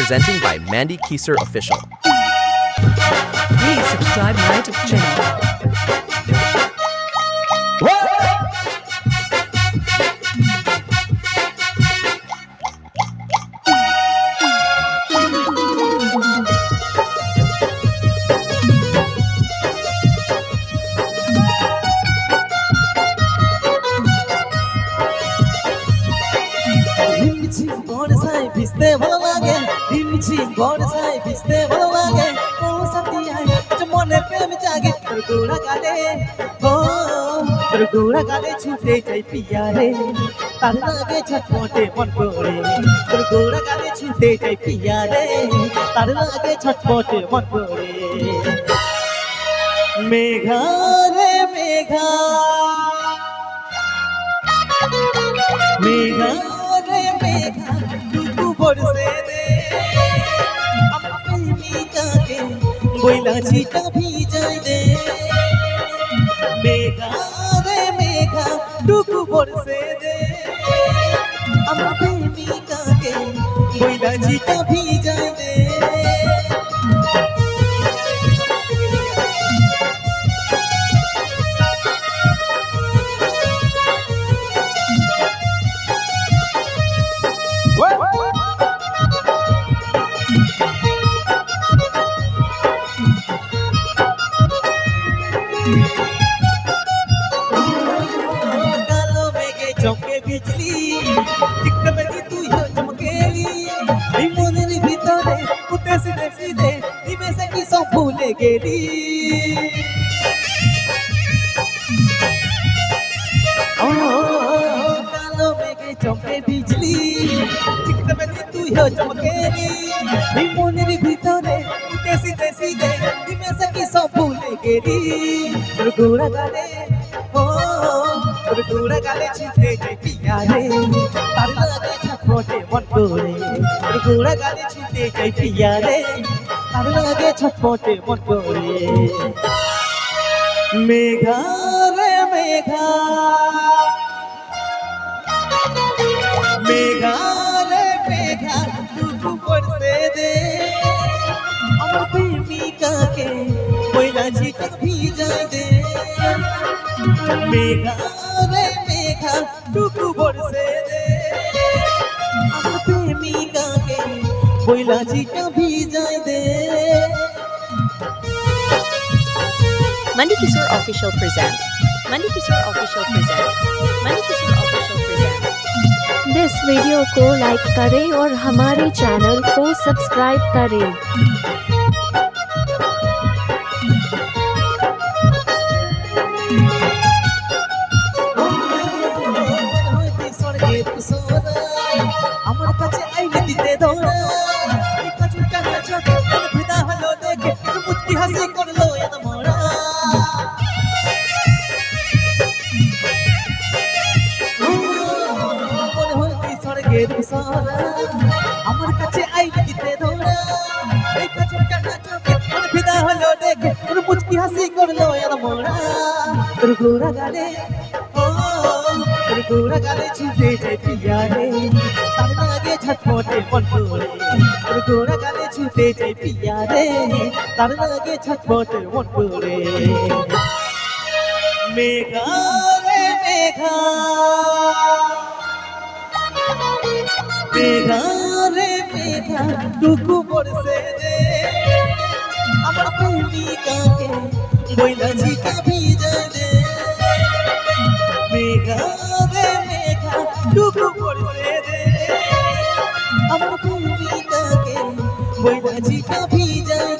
presenting by Mandy Kieser Official. Please subscribe my YouTube channel. রিমঝিম বর্ষায় ভিজতে ভালো লাগে রিমঝিম বর্ষায় ভিজতে ভালো লাগে। ও সাথী আয় মনে প্রেম জাগে। তোর গোড়া গালে ও, তোর গোড়া গালে ছুটে যাই পিয়া রে তার লাগে ছটমটে মন মেঘা মেঘা। রে, মেঘা। ছিটা ভিজাই দে মেঘা রে মেঘা টুকু বরসে দে আমার প্রেমিকাকে ছিটা ভিজাই দে। মেঘে চমকে বিজলি টিকতে মেঘে তুই হো চমকেলি এই মনের ভিতরে উঠে সিধে সিধে নিমেষে কি সব ভুলে গেলি ও কালো মেঘে চমকে বিজলি টিকতে মেঘে তুই হো চমকেলি এই মনের ভিতরে উঠে সিধে সিধে নিমেষে কি সব ভুলে গেলি তোর গোড়া গালে ও তোর গোড়া গালে ছুটে যাই পিয়া রে তার লাগে ছটফটে মন করে। তোর গোড়া গালে ছুটে যাই পিয়া রে তার লাগে ছটফটে মন করে। মেঘা রে মেঘা। মেঘা রে মেঘা টুকু পড়তে দে। আমার প্রেমিকাকে বইলা ঝিকা ভিজাই দে। মেঘা রে মেঘা টুকু বরসে দে আমার প্রেমিকাকে বইলা ঝিকা ভিজাই দে Mandi Kisur Official Present. Mandi Kisur Official Present. Mandi Kisur Official Present. This video को लाइक करें और हमारे चैनल को सब्सक्राइब करें হইতে স্বর্গের সোনা আমার কাছে আইলে দিতে ধরা। এই কাজুর কানে চোখে? মন ফিদা হলো দেখে মুচকি হাসি করল এত মরা। তোর গোড়া গালে, ও, তোর গোড়া গালে ছুটে যায় পিয়া রে তার লাগে ছটফটে মন করে তোর গোড়া গালে ছুটে যায় পিয়া রে তার লাগে ছটফটে করে মেঘা রে মেঘা। মেঘা রে মেঘা টুকু পড়ছে রে। আমার প্রেমিকাকে বইলা ঝিকা ভিজাই দে। মেঘা রে মেঘা টুকু পড়ছে রে। আমার প্রেমিকাকে বইলা ঝিকা ভিজাই